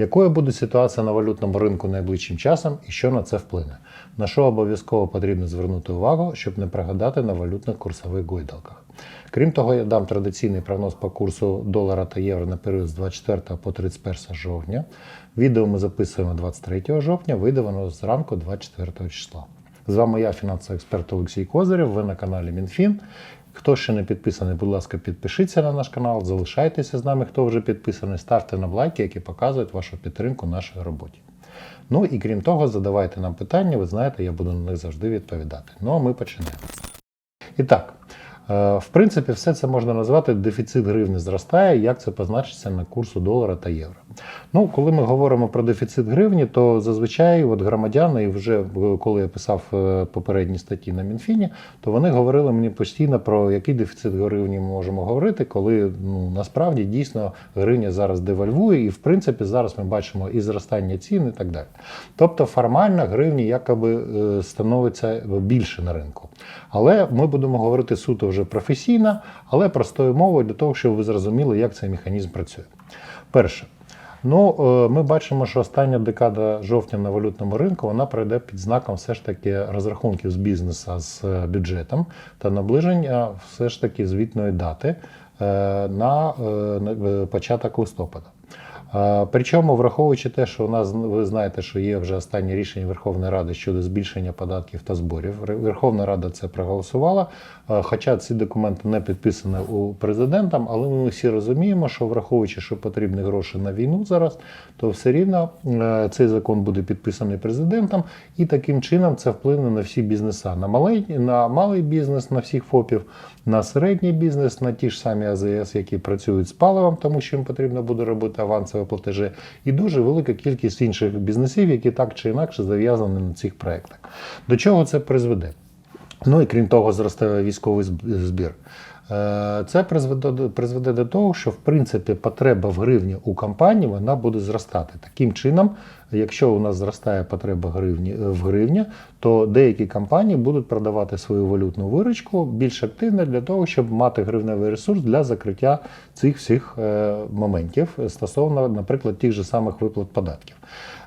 Якою буде ситуація на валютному ринку найближчим часом і що на це вплине? На що обов'язково потрібно звернути увагу, щоб не пригадати на валютних курсових гойдалках? Крім того, я дам традиційний прогноз по курсу долара та євро на період з 24 по 31 жовтня. Відео ми записуємо 23 жовтня, вийде воно зранку 24 числа. З вами я, фінансовий експерт Олексій Козирєв. Ви на каналі МінФін. Хто ще не підписаний, будь ласка, підпишіться на наш канал, залишайтеся з нами, хто вже підписаний, ставте нам лайки, які показують вашу підтримку нашій роботі. Ну і крім того, задавайте нам питання, ви знаєте, я буду на них завжди відповідати. Ну а ми починаємо. І так, в принципі, все це можна назвати дефіцит гривні зростає, як це позначиться на курсу долара та євро. Ну, коли ми говоримо про дефіцит гривні, то зазвичай от громадяни, і вже е, коли я писав е, попередні статті на Мінфіні, то вони говорили мені постійно про який дефіцит гривні ми можемо говорити, коли ну насправді дійсно гривня зараз девальвує, і в принципі зараз ми бачимо і зростання цін, і так далі. Тобто формально гривні якоби е, становиться більше на ринку. Але ми будемо говорити суто вже професійно, але простою мовою для того, щоб ви зрозуміли, як цей механізм працює. Перше. Ну, е, ми бачимо, що остання декада жовтня на валютному ринку вона пройде під знаком все ж таки розрахунків з бізнесу з е, бюджетом та наближення все ж таки звітної дати е, на початок листопада. Причому, враховуючи те, що у нас ви знаєте, що є вже останнє рішення Верховної Ради щодо збільшення податків та зборів. Верховна Рада це проголосувала. Хоча ці документи не підписані у президентом, але ми всі розуміємо, що враховуючи, що потрібні гроші на війну зараз, то все рівно цей закон буде підписаний президентом, і таким чином це вплине на всі бізнеса, на малий, на малий бізнес, на всіх ФОПів, на середній бізнес, на ті ж самі АЗС, які працюють з паливом, тому що їм потрібно буде робити авансові платежі, і дуже велика кількість інших бізнесів, які так чи інакше зав'язані на цих проєктах. До чого це призведе? Ну і крім того, зросте військовий збір. Е, Це призведе, призведе до того, що в принципі потреба в гривні у компанії вона буде зростати. Таким чином, якщо у нас зростає потреба гривні в гривні, то деякі компанії будуть продавати свою валютну виручку більш активно для того, щоб мати гривневий ресурс для закриття цих всіх е, моментів стосовно, наприклад, тих же самих виплат податків.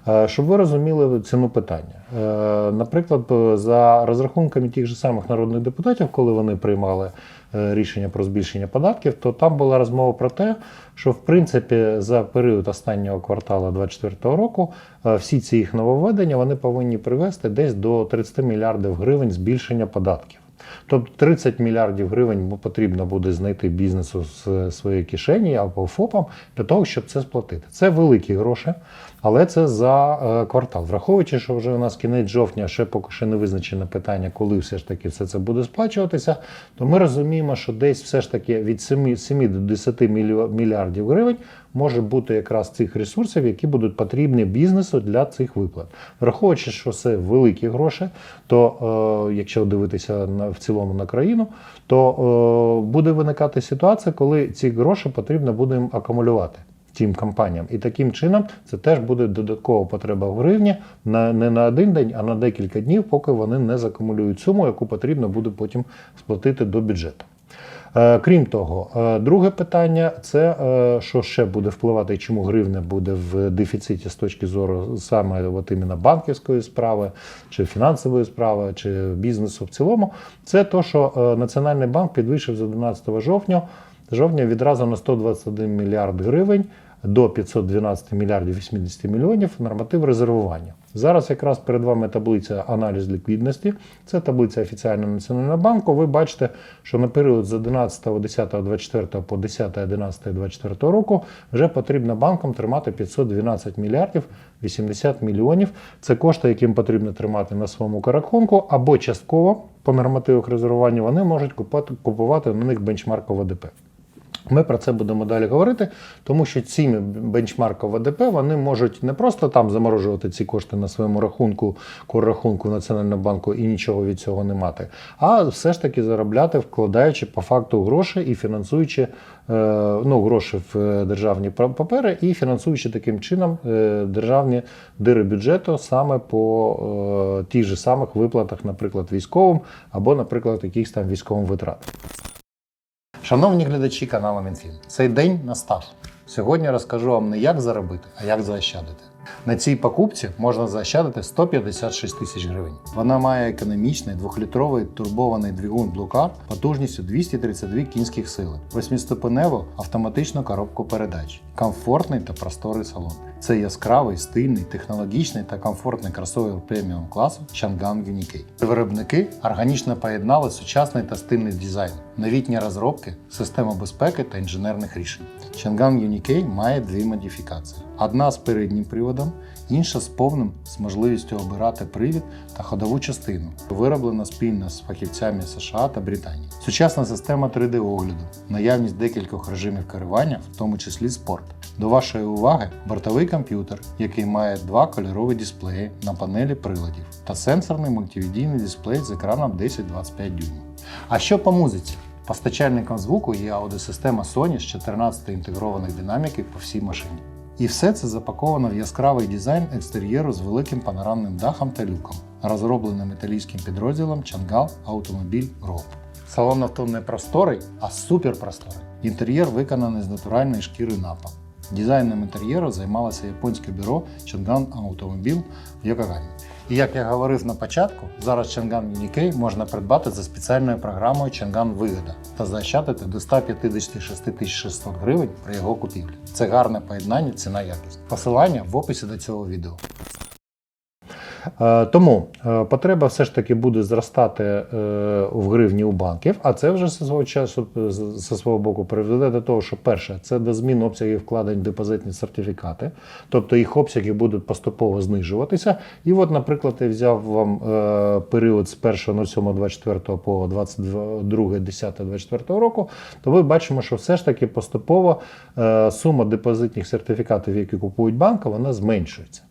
Е, Щоб ви розуміли ціну питання. Е, Наприклад, е, за розрахунками тих же самих народних депутатів, коли вони приймали рішення про збільшення податків, то там була розмова про те, що в принципі за період останнього кварталу 2024 року всі ці їх нововведення вони повинні привести десь до 30 мільярдів гривень збільшення податків. Тобто 30 мільярдів гривень потрібно буде знайти бізнесу з своєї кишені або ФОПам для того, щоб це сплатити. Це великі гроші, але це за е, квартал. Враховуючи, що вже у нас кінець жовтня, ще поки що не визначене питання, коли все ж таки все це буде сплачуватися, то ми розуміємо, що десь все ж таки від 7, 7 до 10 мільйо- мільярдів гривень може бути якраз цих ресурсів, які будуть потрібні бізнесу для цих виплат. Враховуючи, що це великі гроші, то е, якщо дивитися на в цілому на країну, то е, буде виникати ситуація, коли ці гроші потрібно буде акумулювати. Тим компаніям. І таким чином це теж буде додаткова потреба в гривні на, не на один день, а на декілька днів, поки вони не закумулюють суму, яку потрібно буде потім сплатити до бюджету. Е, Крім того, е, друге питання це е, що ще буде впливати, чому гривня буде в дефіциті з точки зору саме от іменно банківської справи, чи фінансової справи, чи бізнесу в цілому. Це то, що Національний банк підвищив з 11 жовтня, жовтня відразу на 121 мільярд гривень до 512 мільярдів 80 мільйонів норматив резервування. Зараз якраз перед вами таблиця аналіз ліквідності. Це таблиця офіційного національного банку. Ви бачите, що на період з 11.10.24 по 10.11.24 року вже потрібно банкам тримати 512 мільярдів 80 мільйонів. Це кошти, яким потрібно тримати на своєму карахунку, або частково по нормативах резервування вони можуть купувати, на них бенчмарк ВДП. Ми про це будемо далі говорити, тому що ці бенчмарки ВДП вони можуть не просто там заморожувати ці кошти на своєму рахунку, рахунку Національного банку і нічого від цього не мати, а все ж таки заробляти, вкладаючи по факту гроші і фінансуючи е, ну, гроші в е, державні папери і фінансуючи таким чином е, державні дири бюджету саме по тих же самих виплатах, наприклад, військовим або, наприклад, якихось там військовим витратам. Шановні глядачі каналу Мінфін, цей день настав. Сьогодні розкажу вам не як заробити, а як заощадити. На цій покупці можна заощадити 156 тисяч гривень. Вона має економічний двохлітровий турбований двигун Блукар потужністю 232 кінських сили, восьмиступеневу автоматичну коробку передач, комфортний та просторий салон. Це яскравий, стильний, технологічний та комфортний кросовер преміум класу Chang'an Unikey. Виробники органічно поєднали сучасний та стильний дизайн, новітні розробки, систему безпеки та інженерних рішень. Chang'an Unikey має дві модифікації: одна з переднім приводом, інша з повним з можливістю обирати привід та ходову частину, вироблена спільно з фахівцями США та Британії. Сучасна система 3D-огляду, наявність декількох режимів керування, в тому числі спорт. До вашої уваги бортовий комп'ютер, який має два кольорові дисплеї на панелі приладів та сенсорний мультимедійний дисплей з екраном 10-25 дюймів. А що по музиці? Постачальником звуку є аудіосистема Sony з 14 інтегрованих динаміків по всій машині. І все це запаковано в яскравий дизайн екстер'єру з великим панорамним дахом та люком, розробленим італійським підрозділом Чангал Automobile Group. Салон авто не просторий, а суперпросторий. Інтер'єр виконаний з натуральної шкіри напа. Дизайном інтер'єру займалося японське бюро Чанган Автомобіль в Йокогамі. І як я говорив на початку, зараз Чанган Unikey можна придбати за спеціальною програмою Чанган Вигода та заощадити до 156 600 гривень при його купівлі. Це гарне поєднання ціна-якість. Посилання в описі до цього відео. Е, Тому е, потреба все ж таки буде зростати е, в гривні у банків, а це вже зі свого часу зі свого боку приведе до того, що перше це до змін обсягів вкладень в депозитні сертифікати, тобто їх обсяги будуть поступово знижуватися. І от, наприклад, я взяв вам період з 1.07.24 по 22.10.24 року, то ми бачимо, що все ж таки поступово сума депозитних сертифікатів, які купують банки, вона зменшується.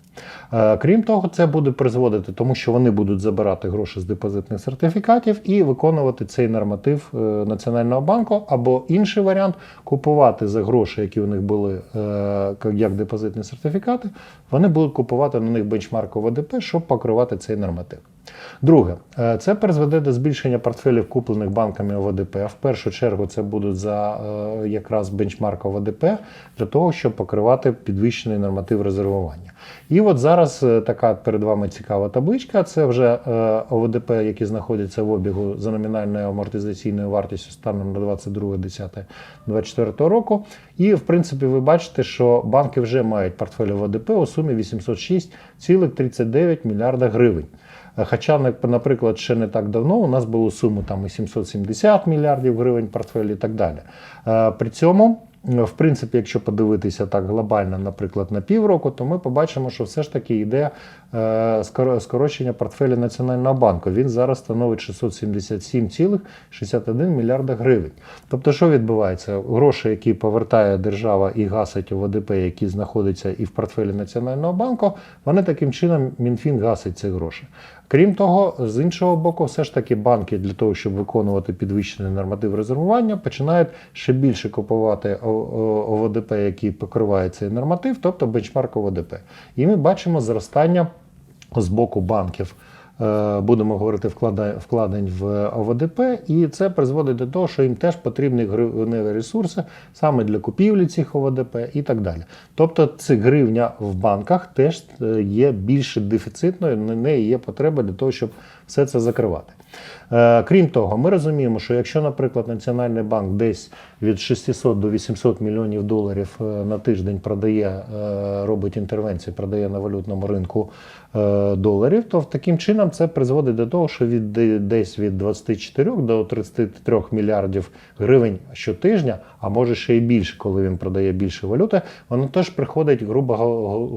Е, Крім того, це буде призводити, тому що вони будуть забирати гроші з депозитних сертифікатів і виконувати цей норматив е, Національного банку, або інший варіант купувати за гроші, які у них були е, як депозитні сертифікати, вони будуть купувати на них бенчмарку ВДП, щоб покривати цей норматив. Друге, це призведе до збільшення портфелів, куплених банками ОВДП. В першу чергу це будуть за якраз бенчмарк ОВДП для того, щоб покривати підвищений норматив резервування. І от зараз е, така перед вами цікава табличка. Це вже е, ОВДП, які знаходяться в обігу за номінальною амортизаційною вартістю станом на 22.10.24 року. І в принципі ви бачите, що банки вже мають портфель ОВДП у сумі 806,39 мільярда гривень. Е, Хоча, наприклад, ще не так давно у нас було суму там і 770 мільярдів гривень портфелі і так далі. При цьому, в принципі, якщо подивитися так глобально, наприклад, на півроку, то ми побачимо, що все ж таки йде е, скорочення портфеля Національного банку. Він зараз становить 677,61 мільярда гривень. Тобто, що відбувається? Гроші, які повертає держава і гасить у ВДП, які знаходяться і в портфелі Національного банку, вони таким чином Мінфін гасить ці гроші. Крім того, з іншого боку, все ж таки банки для того, щоб виконувати підвищений норматив резервування, починають ще більше купувати ОВДП, який покриває цей норматив, тобто бенчмарк ОВДП. І ми бачимо зростання з боку банків. Е, Будемо говорити вкладень в ОВДП, і це призводить до того, що їм теж потрібні гривневі ресурси саме для купівлі цих ОВДП і так далі. Тобто, це гривня в банках теж е, є більш дефіцитною, на неї є потреба для того, щоб все це закривати. Е, Крім того, ми розуміємо, що якщо, наприклад, Національний банк десь від 600 до 800 мільйонів доларів е, на тиждень продає, е, робить інтервенції, продає на валютному ринку доларів, то таким чином це призводить до того, що від десь від 24 до 33 мільярдів гривень щотижня, а може ще й більше, коли він продає більше валюти, воно теж приходить, грубо,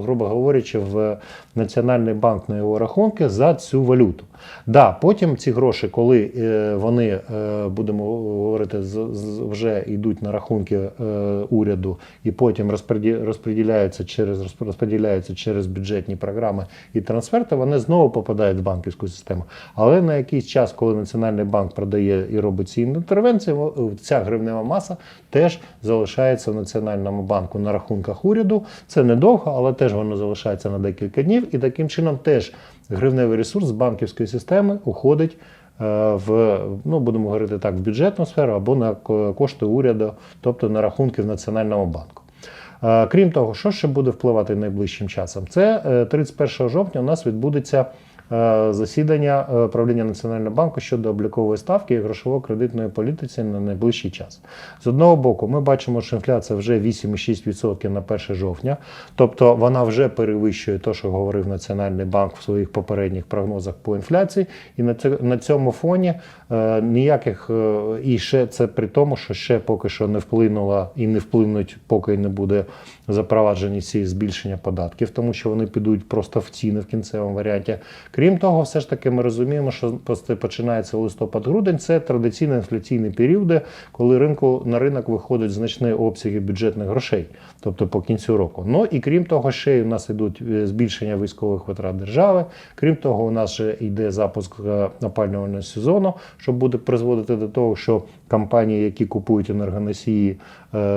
грубо говорячи, в Національний банк на його рахунки за цю валюту. Да, потім ці гроші, коли е, вони, е, будемо говорити, з- вже йдуть на рахунки е, уряду і потім розподіляються через розп- розподіляються через бюджетні програми і трансферти, вони знову попадають в банківську систему. Але на якийсь час, коли Національний банк продає і робить ці інтервенції, ця гривнева маса теж залишається в Національному банку на рахунках уряду. Це недовго, але теж воно залишається на декілька днів, і таким чином теж гривневий ресурс з банківської системи уходить е, в, ну будемо говорити так, в бюджетну сферу або на кошти уряду, тобто на рахунки в Національному банку. Е, Крім того, що ще буде впливати найближчим часом? Це е, 31 жовтня у нас відбудеться е, засідання е, правління Національного банку щодо облікової ставки і грошово-кредитної політиці на найближчий час. З одного боку, ми бачимо, що інфляція вже 8,6% на 1 жовтня, тобто вона вже перевищує те, що говорив Національний банк в своїх попередніх прогнозах по інфляції, і на цьому фоні е, ніяких е, і ще це при тому, що ще поки що не вплинула і не вплинуть, поки не буде запроваджені ці збільшення податків, тому що вони підуть просто в ціни в кінцевому варіанті. Крім того, все ж таки ми розуміємо, що починається листопад-грудень. Це традиційні інфляційні періоди, коли ринку на ринок виходять значні обсяги бюджетних грошей, тобто по кінцю року. Ну і крім того, ще й у нас йдуть е, збільшення військових витрат держави. Крім того, у нас ще йде запуск е, опалювального сезону, що буде призводити до того, що компанії, які купують енергоносії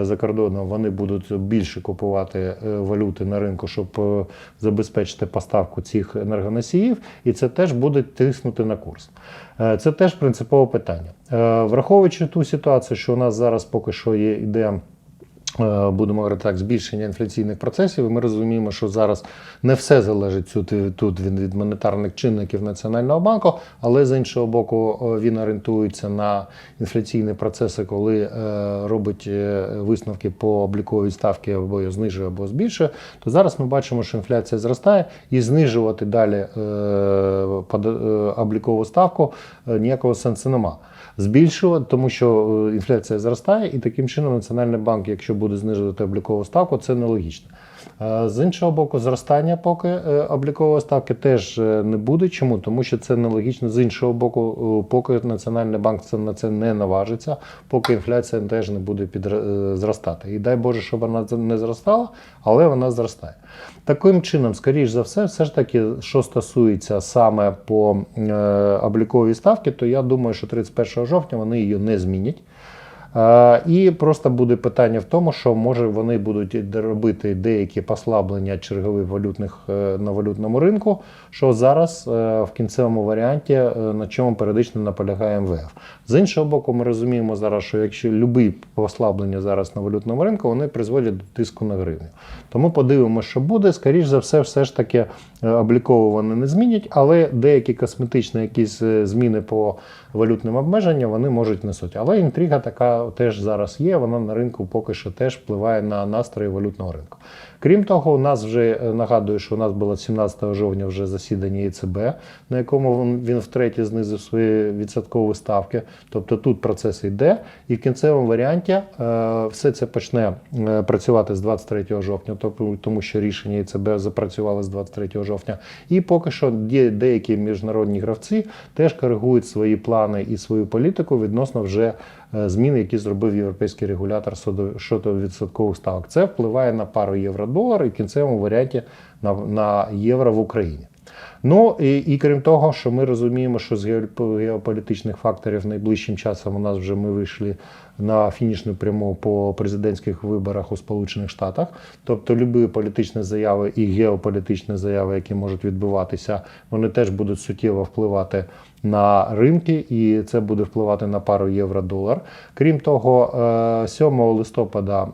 за кордоном, вони будуть більше купувати е, валюти на ринку, щоб е, забезпечити поставку цих енергоносіїв, і це теж буде тиснути на курс. Е, Це теж принципове питання. Е, Враховуючи ту ситуацію, що у нас зараз поки що є ідея. Е, Будемо говорити так, збільшення інфляційних процесів. Ми розуміємо, що зараз не все залежить тут, від, монетарних чинників Національного банку, але з іншого боку, е, він орієнтується на інфляційні процеси, коли е, робить висновки по обліковій ставці або знижує, або збільшує. То зараз ми бачимо, що інфляція зростає, і знижувати далі облікову ставку ніякого сенсу нема збільшувати, тому що е, інфляція зростає, і таким чином Національний банк, якщо буде знижувати облікову ставку, це нелогічно. З іншого боку, зростання поки е, облікової ставки теж е, не буде. Чому? Тому що це нелогічно. З іншого боку, е, поки Національний банк це на це не наважиться, поки інфляція теж не буде е, зростати. І дай Боже, щоб вона не зростала, але вона зростає. Таким чином, скоріш за все, все ж таки, що стосується саме по обліковій ставці, то я думаю, що 31 жовтня вони її не змінять. І просто буде питання в тому, що може вони будуть робити деякі послаблення чергових валютних е, на валютному ринку, що зараз е, в кінцевому варіанті е, на чому періодично наполягає МВФ. З іншого боку, ми розуміємо зараз, що якщо любі послаблення зараз на валютному ринку, вони призводять до тиску на гривню. Тому подивимося, що буде. Скоріш за все, все ж таки е, обліково вони не змінять, але деякі косметичні якісь е, зміни по валютним обмеженням вони можуть несуть. Але інтрига така теж зараз є. Вона на ринку поки що теж впливає на настрої валютного ринку. Крім того, у нас вже е, нагадую, що у нас було 17 жовтня вже засідання ЕЦБ, на якому він, втретє знизив свої відсоткові ставки. Тобто тут процес йде, і в кінцевому варіанті е, все це почне е, працювати з 23 жовтня, тому що рішення ЕЦБ запрацювало з 23 жовтня. І поки що деякі міжнародні гравці теж коригують свої плани і свою політику відносно вже е, змін, які зробив європейський регулятор щодо відсоткових ставок. Це впливає на пару євро-долар і в кінцевому варіанті на, на євро в Україні. Ну і, і крім того, що ми розуміємо, що з геополітичних факторів найближчим часом у нас вже ми вийшли на фінішну пряму по президентських виборах у Сполучених Штатах. Тобто любі політичні заяви і геополітичні заяви, які можуть відбуватися, вони теж будуть суттєво впливати на ринки, і це буде впливати на пару євро-долар. Крім того, е, 7 листопада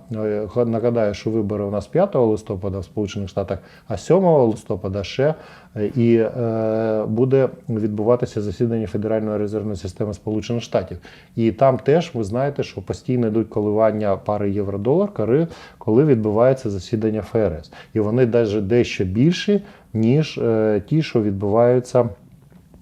е, нагадаю, що вибори у нас 5 листопада в Сполучених Штатах, а 7 листопада ще е, і е, буде відбуватися засідання Федеральної резервної системи Сполучених Штатів. І там теж ви знаєте, що постійно йдуть коливання пари євро-долар, коли- відбувається засідання ФРС. І вони навіть дещо більші, ніж е, ті, що відбуваються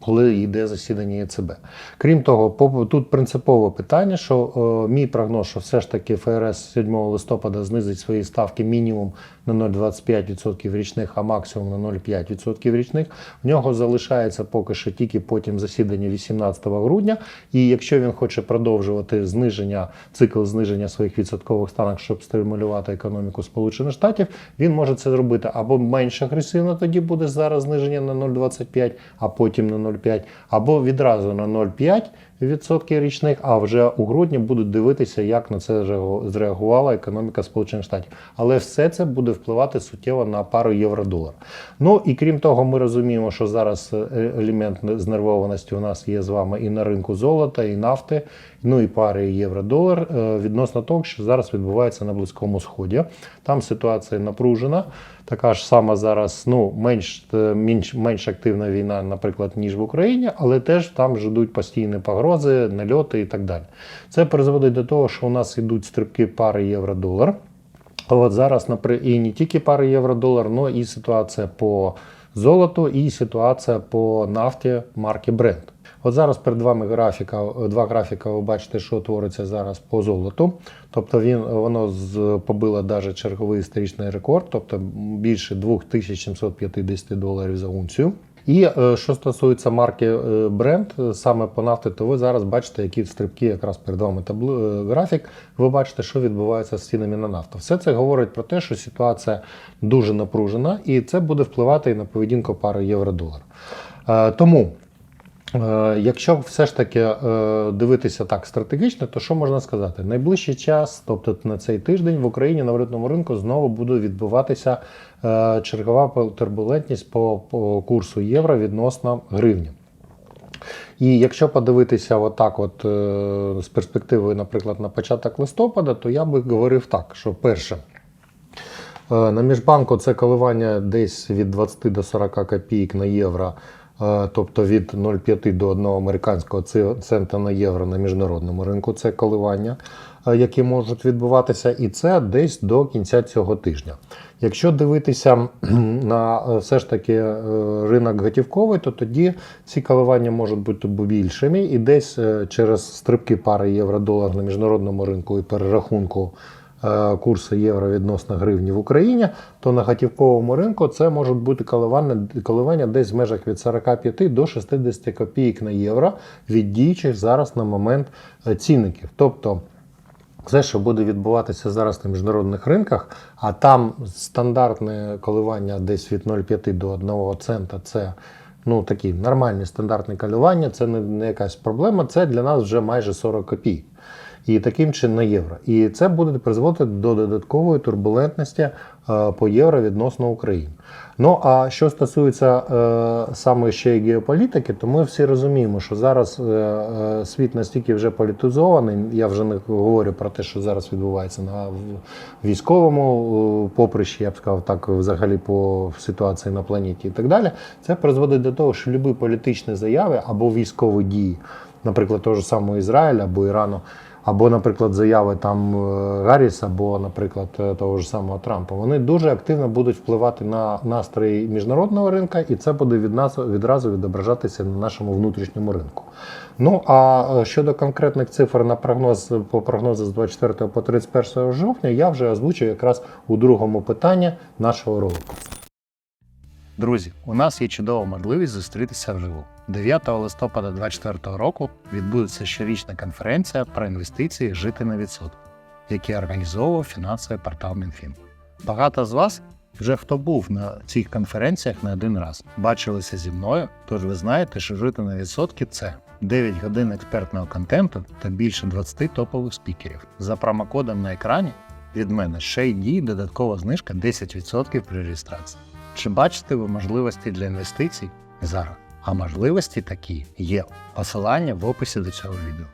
коли йде засідання ЄЦБ. Крім того, тут принципове питання, що е, мій прогноз, що все ж таки ФРС 7 листопада знизить свої ставки мінімум на 0,25% річних, а максимум на 0,5% річних. В нього залишається поки що тільки потім засідання 18 грудня. І якщо він хоче продовжувати зниження, цикл зниження своїх відсоткових ставок, щоб стимулювати економіку Сполучених Штатів, він може це зробити або менш агресивно, тоді буде зараз зниження на 0,25, а потім на 0,5, або відразу на 0,5 відсотки річних, а вже у грудні будуть дивитися, як на це зреагувала економіка Сполучених Штатів. Але все це буде впливати суттєво на пару євро-долар. Ну і крім того, ми розуміємо, що зараз е, елемент знервованості у нас є з вами і на ринку золота, і нафти, ну і пари євро-долар е, відносно того, що зараз відбувається на Близькому Сході. Там ситуація напружена. Така ж сама зараз, ну менш, е, менш, менш активна війна, наприклад, ніж в Україні, але теж там ждуть постійні погрози, нальоти і так далі. Це призводить до того, що у нас йдуть стрибки пари євро-долар. От зараз і не тільки пари євро-долар, але і ситуація по золоту, і ситуація по нафті марки Brent. От зараз перед вами графіка, два графіка. Ви бачите, що твориться зараз по золоту. Тобто він воно з побило навіть черговий історичний рекорд, тобто більше 2750 доларів за унцію. І е, що стосується марки е, е, саме по нафті, то ви зараз бачите, які стрибки якраз перед вами табло, е, графік. Ви бачите, що відбувається з цінами на нафту. Все це говорить про те, що ситуація дуже напружена, і це буде впливати і на поведінку пари євро-долар. Тому. Е, Якщо все ж таки е, дивитися так стратегічно, то що можна сказати? Найближчий час, тобто на цей тиждень, в Україні на валютному ринку знову буде відбуватися е, чергова турбулентність по, курсу євро відносно гривні. І якщо подивитися отак, от з перспективою, наприклад, на початок листопада, то я би говорив так, що перше. На міжбанку це коливання десь від 20 до 40 копійок на євро, тобто від 0,5 до 1 американського цента на євро на міжнародному ринку. Це коливання, е, які можуть відбуватися, і це десь до кінця цього тижня. Якщо дивитися на е, все ж таки е, ринок готівковий, то тоді ці коливання можуть бути більшими, і десь е, через стрибки пари євро-долар на міжнародному ринку і перерахунку е, курсу євро відносно гривні в Україні, то на готівковому ринку це можуть бути коливання, десь в межах від 45 до 60 копійок на євро від діючих зараз на момент е, цінників. Тобто все, що буде відбуватися зараз на міжнародних ринках, а там стандартне коливання десь від 0,5 до 1 цента, це ну, такі нормальні стандартні коливання, це не, не якась проблема, це для нас вже майже 40 копійок. І таким чином на євро. І це буде призводити до додаткової турбулентності е, по євро відносно України. Ну а що стосується е, саме ще й геополітики, то ми всі розуміємо, що зараз е, світ настільки вже політизований. Я вже не говорю про те, що зараз відбувається на військовому поприщі, я б сказав, так взагалі по ситуації на планеті і так далі. Це призводить до того, що любі політичні заяви або військові дії, наприклад, того ж самого Ізраїля або Ірану. Або, наприклад, заяви там е, Гарріса, або, наприклад, е, того ж самого Трампа, вони дуже активно будуть впливати на настрої міжнародного ринка, і це буде від нас відразу відображатися на нашому внутрішньому ринку. Ну а е, щодо конкретних цифр на прогноз по прогнозу з 24 по 31 жовтня, я вже озвучив якраз у другому питанні нашого ролику. Друзі, у нас є чудова можливість зустрітися вживу. 9 листопада 2024 року відбудеться щорічна конференція про інвестиції Жити на відсоток, яку організовував фінансовий портал Мінфін. Багато з вас вже хто був на цих конференціях не один раз, бачилися зі мною, тож ви знаєте, що жити на відсотки це 9 годин експертного контенту та більше 20 топових спікерів. За промокодом на екрані від мене ще й діє додаткова знижка 10% при реєстрації. Чи бачите ви можливості для інвестицій зараз? А можливості такі є. Посилання в описі до цього відео.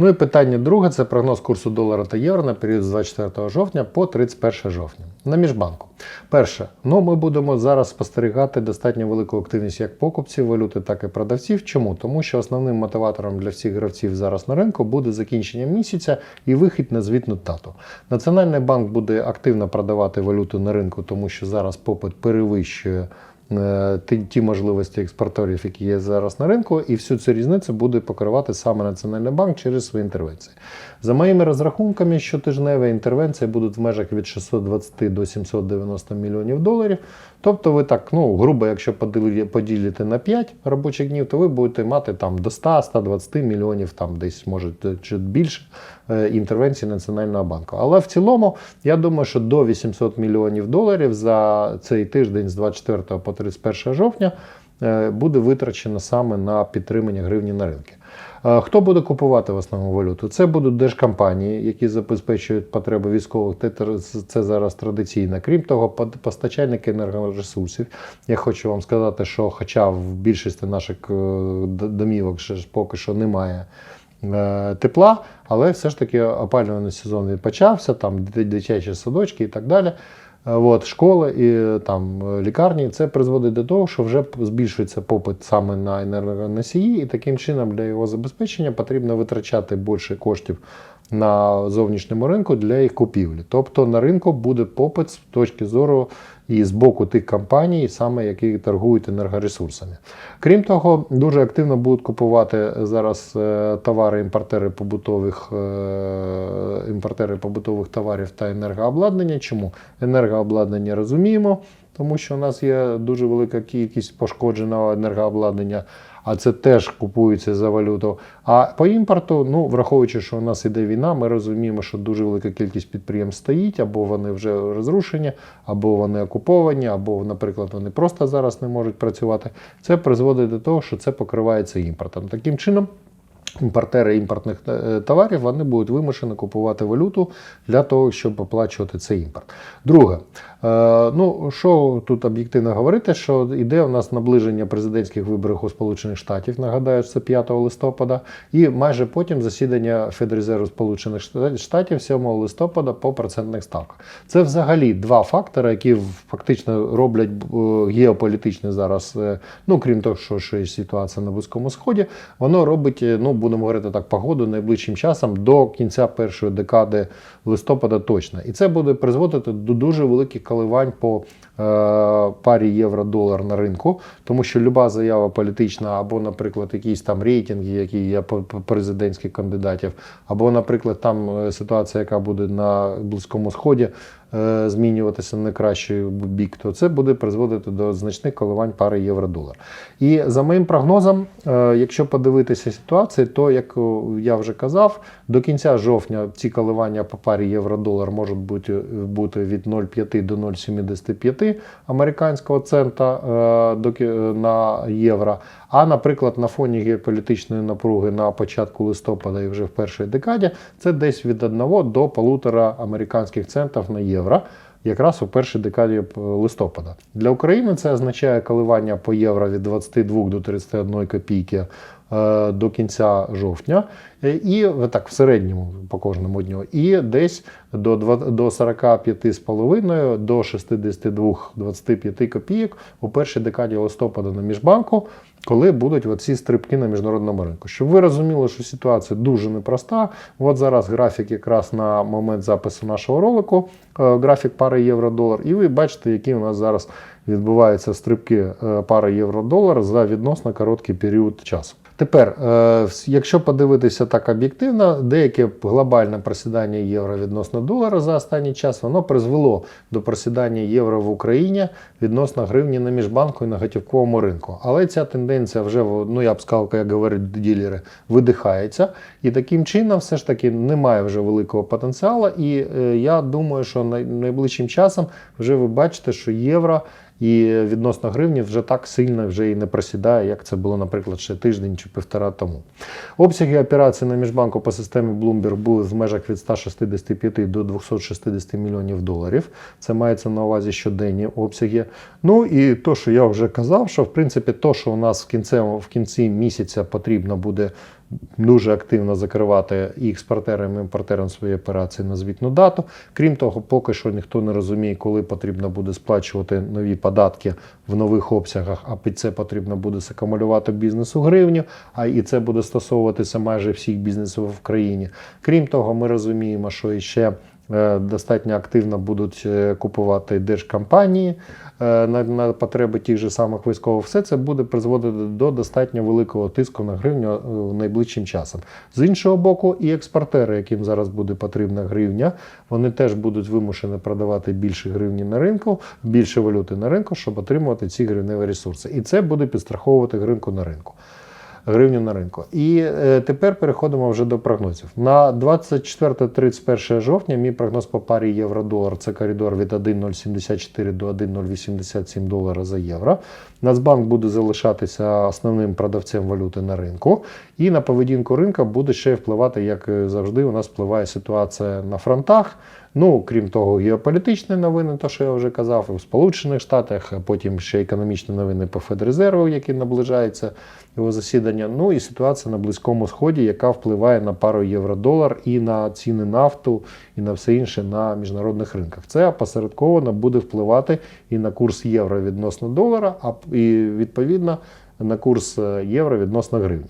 Ну і питання друге це прогноз курсу долара та євро на період з 24 жовтня по 31 жовтня на міжбанку. Перше, ну ми будемо зараз спостерігати достатньо велику активність як покупців валюти, так і продавців. Чому? Тому що основним мотиватором для всіх гравців зараз на ринку буде закінчення місяця і вихід на звітну дату. Національний банк буде активно продавати валюту на ринку, тому що зараз попит перевищує. Е, Ті, ті можливості експортерів, які є зараз на ринку, і всю цю різницю буде покривати саме Національний банк через свої інтервенції. За моїми розрахунками, щотижневі інтервенції будуть в межах від 620 до 790 мільйонів доларів. Тобто, ви так, ну, грубо, якщо поділите на 5 робочих днів, то ви будете мати там до 100-120 мільйонів, там десь може чи більше е, інтервенцій Національного банку. Але в цілому, я думаю, що до 800 мільйонів доларів за цей тиждень з 24 по 31 жовтня е, буде витрачено саме на підтримання гривні на ринки. Хто буде купувати в основному валюту? Це будуть держкомпанії, які забезпечують потреби військових. Це зараз традиційно. Крім того, постачальники енергоресурсів. Я хочу вам сказати, що хоча в більшості наших е, домівок ще поки що немає е, тепла, але все ж таки опалювальний сезон він почався, там дитячі садочки і так далі. Е, От, школи і там е, лікарні, це призводить до того, що вже збільшується попит саме на енергоносії, і таким чином для його забезпечення потрібно витрачати більше коштів на зовнішньому ринку для їх купівлі. Тобто на ринку буде попит з точки зору і з боку тих компаній, саме які торгують енергоресурсами. Крім того, дуже активно будуть купувати зараз е, товари імпортери побутових е, імпортери побутових товарів та енергообладнання. Чому енергообладнання розуміємо? Тому що у нас є дуже велика кількість пошкодженого енергообладнання, а це теж купується за валюту. А по імпорту, ну враховуючи, що у нас іде війна, ми розуміємо, що дуже велика кількість підприємств стоїть, або вони вже розрушені, або вони окуповані, або, наприклад, вони просто зараз не можуть працювати. Це призводить до того, що це покривається імпортом. Таким чином. Імпортери імпортних е, товарів вони будуть вимушені купувати валюту для того, щоб оплачувати цей імпорт. Друге, е, ну що тут об'єктивно говорити, що йде у нас наближення президентських виборів у Сполучених Штатів. Нагадаю, це 5 листопада, і майже потім засідання Федрезерву Сполучених Штатів 7 листопада по процентних ставках. Це взагалі два фактори, які фактично роблять е, геополітичне зараз. Ну крім того, що ще ситуація на Близькому Сході, воно робить, ну будемо говорити так, погоду найближчим часом до кінця першої декади листопада точно. І це буде призводити до дуже великих коливань по е, парі євро-долар на ринку, тому що люба заява політична, або, наприклад, якісь там рейтинги, які є президентських кандидатів, або, наприклад, там е, ситуація, яка буде на Близькому Сході. Е, Змінюватися на кращий бік, то це буде призводити до значних коливань пари євро-долар. І за моїм прогнозом, е, якщо подивитися ситуацію, то як я вже казав, до кінця жовтня ці коливання по парі євро-долар можуть бути, бути від 0,5 до 0,75 американського цента е, на євро. А, наприклад, на фоні геополітичної напруги на початку листопада і вже в першій декаді це десь від 1 до 1,5 американських центів на євро. Якраз у першій декаді е, листопада. Для України це означає коливання по євро від 22 до 31 копійки е, до кінця жовтня, Е, і так в середньому по кожному дню, і десь до 45,5 до 62-25 копійок у першій декаді листопада на міжбанку, коли будуть оці стрибки на міжнародному ринку. Щоб ви розуміли, що ситуація дуже непроста. От зараз графік якраз на момент запису нашого ролику, е, графік пари євро-долар, і ви бачите, які у нас зараз відбуваються стрибки е, пари євро-долар за відносно короткий період часу. Тепер, е, якщо подивитися так об'єктивно, деяке глобальне просідання євро відносно долара за останній час воно призвело до просідання євро в Україні відносно гривні на міжбанку і на готівковому ринку. Але ця тенденція вже, ну я б сказав, як говорять ділери, видихається. І таким чином, все ж таки, немає вже великого потенціалу. І е, я думаю, що найближчим часом вже ви бачите, що євро і відносно гривні вже так сильно вже і не просідає, як це було, наприклад, ще тиждень чи півтора тому. Обсяги операцій на міжбанку по системі Bloomberg були в межах від 165 до 260 мільйонів доларів. Це мається на увазі щоденні обсяги. Ну і то, що я вже казав, що в принципі то, що у нас в кінці, в кінці місяця потрібно буде дуже активно закривати і експортерам, і імпортерам свої операції на звітну дату. Крім того, поки що ніхто не розуміє, коли потрібно буде сплачувати нові податки в нових обсягах, а під це потрібно буде сакумулювати бізнесу гривню, а і це буде стосовуватися майже всіх бізнесів в країні. Крім того, ми розуміємо, що іще е, достатньо активно будуть е, купувати держкомпанії е, на, на потреби тих же самих військових. Все це буде призводити до достатньо великого тиску на гривню е, найближчим часом. З іншого боку, і експортери, яким зараз буде потрібна гривня, вони теж будуть вимушені продавати більше гривні на ринку, більше валюти на ринку, щоб отримувати ці гривневі ресурси. І це буде підстраховувати ринку на ринку. Гривню на ринку. І е, тепер переходимо вже до прогнозів. На 24-31 жовтня мій прогноз по парі євро-долар це коридор від 1,074 до 1,087 долара за євро. Нацбанк буде залишатися основним продавцем валюти на ринку. І на поведінку ринка буде ще впливати, як е, завжди, у нас впливає ситуація на фронтах. Ну, крім того, геополітичні новини, то що я вже казав, в Сполучених Штатах, потім ще економічні новини по Федрезерву, які наближаються його засідання. Ну і ситуація на Близькому Сході, яка впливає на пару євро-долар і на ціни нафту, і на все інше на міжнародних ринках. Це опосередковано буде впливати і на курс євро відносно долара, а і відповідно на курс е, євро відносно гривні.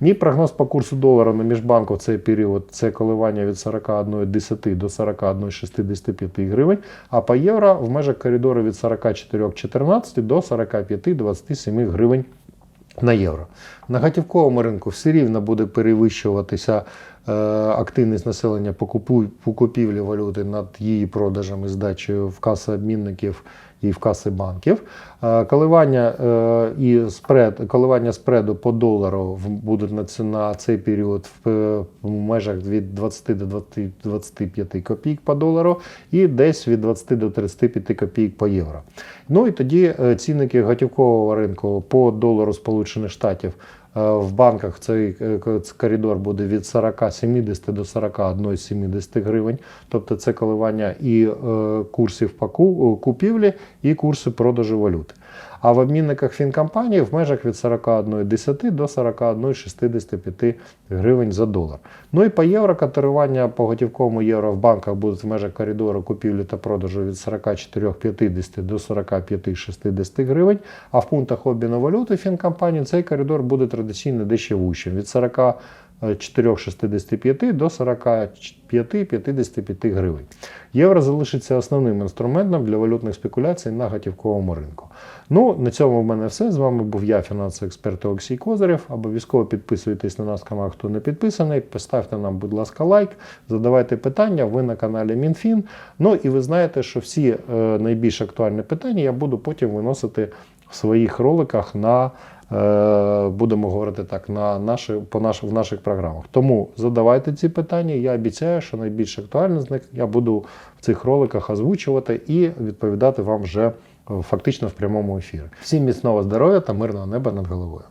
Мій прогноз по курсу долара на міжбанку в цей період це коливання від 41,10 до 41,65 гривень, а по євро в межах коридору від 44,14 до 45,27 гривень на євро. На готівковому ринку все рівно буде перевищуватися е, активність населення по купівлі валюти над її продажем і здачею в каси обмінників і в каси банків. Е, Коливання е, і спред, коливання спреду по долару будуть на, цей період в, межах від 20 до 20, 25 копійок по долару і десь від 20 до 35 копійок по євро. Ну і тоді е, цінники готівкового ринку по долару Сполучених Штатів в банках цей е, коридор буде від 40,70 до 41,70 гривень. Тобто це коливання і е, курсів купівлі, і курси продажу валюти. А в обмінниках фінкомпанії в межах від 41,10 до 41,65 гривень за долар. Ну і по євро котирування по готівковому євро в банках будуть в межах коридору купівлі та продажу від 44,50 до 45,60 гривень. А в пунктах обміну валюти фінкомпанії цей коридор буде традиційно дещо вищим від 40 4,65 до 45-55 гривень. Євро залишиться основним інструментом для валютних спекуляцій на готівковому ринку. Ну, на цьому в мене все. З вами був я, фінансовий експерт Олексій Козирєв. Обов'язково підписуйтесь на нас канал, хто не підписаний. Поставте нам, будь ласка, лайк, задавайте питання. Ви на каналі МінФін. Ну і ви знаєте, що всі е, найбільш актуальні питання я буду потім виносити в своїх роликах на. Е, будемо говорити так на наші, по наш, в наших програмах. Тому задавайте ці питання. Я обіцяю, що найбільш актуальне з них я буду в цих роликах озвучувати і відповідати вам вже е, фактично в прямому ефірі. Всім міцного здоров'я та мирного неба над головою.